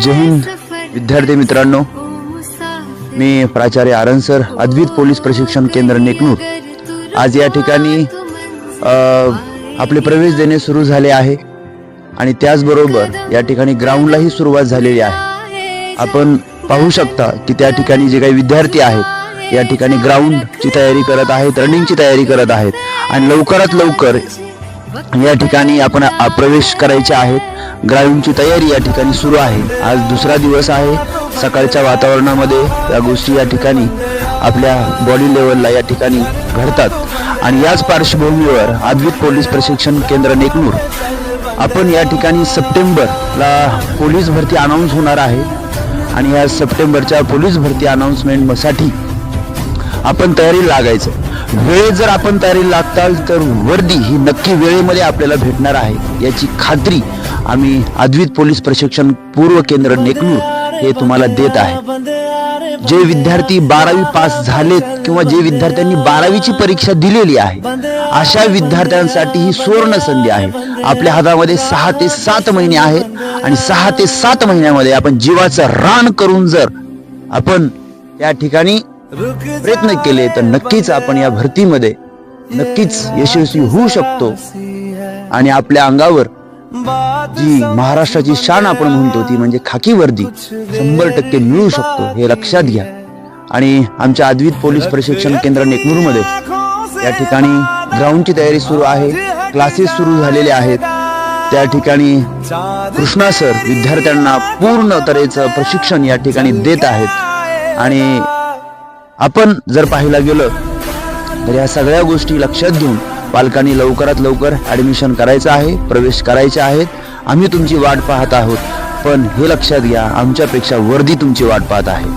जय हिंद. विद्यार्थी मित्रांनो मी प्राचार्य आरन सर अद्वित पोलीस प्रशिक्षण केंद्र नेकनूर. आज या ठिकाणी आपले प्रवेश देणे सुरू झाले आहे आणि त्याचबरोबर या ठिकाणी ग्राउंडलाही सुरुवात झालेली आहे. आपण पाहू शकता की त्या ठिकाणी जे काही विद्यार्थी आहेत या ठिकाणी ग्राउंडची तयारी करत आहेत रनिंगची तयारी करत आहेत आणि लवकरात लवकर या ठिकाणी आपण प्रवेश करायचे आहेत. ग्राउंडची तयारी या ठिकाणी सुरू आहे. आज दुसरा दिवस आहे. सकाळच्या वातावरणामध्ये या गोष्टी या ठिकाणी आपल्या बॉडी लेवलला या ठिकाणी घडतात. आणि याच पार्श्वभूमीवर आद्वित पोलीस प्रशिक्षण केंद्र नेकनूर आपण या ठिकाणी सप्टेंबरला पोलीस भरती अनाऊन्स होणार आहे. आणि या सप्टेंबरच्या पोलीस भरती अनाऊन्समेंटसाठी आपण तयारी लागायचं. वेळ जर आपण तयारी लागताल तर वर्दी ही नक्की वेळेमध्ये आपल्याला भेटणार आहे. याची खात्री आम्ही अद्वित पोलीस प्रशिक्षण पूर्व केंद्र नेकनूर हे तुम्हाला देत आहे. जे विद्यार्थी बारावी पास झालेत किंवा जे विद्यार्थ्यांनी बारावीची परीक्षा दिलेली आहे अशा विद्यार्थ्यांसाठी ही सुवर्ण संधी आहे. आपल्या हातामध्ये सहा ते सात महिने आहेत आणि सहा ते सात महिन्यामध्ये आपण जीवाचं रान करून जर आपण या ठिकाणी प्रयत्न केले तर नक्कीच आपण या भरतीमध्ये नक्कीच यशस्वी होऊ शकतो. आणि आपल्या अंगावर जी महाराष्ट्राची शान आपण म्हणतो ती म्हणजे खाकी वर्दी. शंभर टक्के मिळू शकतो हे लक्षात घ्या. आणि आमच्या अद्वित पोलीस प्रशिक्षण केंद्र नेकनूरमध्ये या ठिकाणी ग्राउंडची तयारी सुरू आहे क्लासेस सुरू झालेले आहेत. त्या ठिकाणी कृष्णा सर विद्यार्थ्यांना पूर्ण तऱ्हेचं प्रशिक्षण या ठिकाणी देत आहेत. आणि आपण जर पाहायला गेलं तर या सगळ्या गोष्टी लक्षात घेऊन पालकांनी लवकरात लवकर ऍडमिशन करायचं आहे प्रवेश करायचे आहेत. आम्ही तुमची वाट पाहत आहोत पण हे लक्षात घ्या आमच्यापेक्षा वर्दी तुमची वाट पाहत आहे.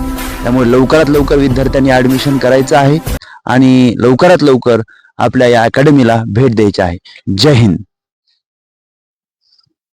त्यामुळे लवकरात लवकर विद्यार्थ्यांनी ऍडमिशन करायचं आहे आणि लवकरात लवकर आपल्या या अकॅडमीला भेट द्यायची आहे. जय हिंद.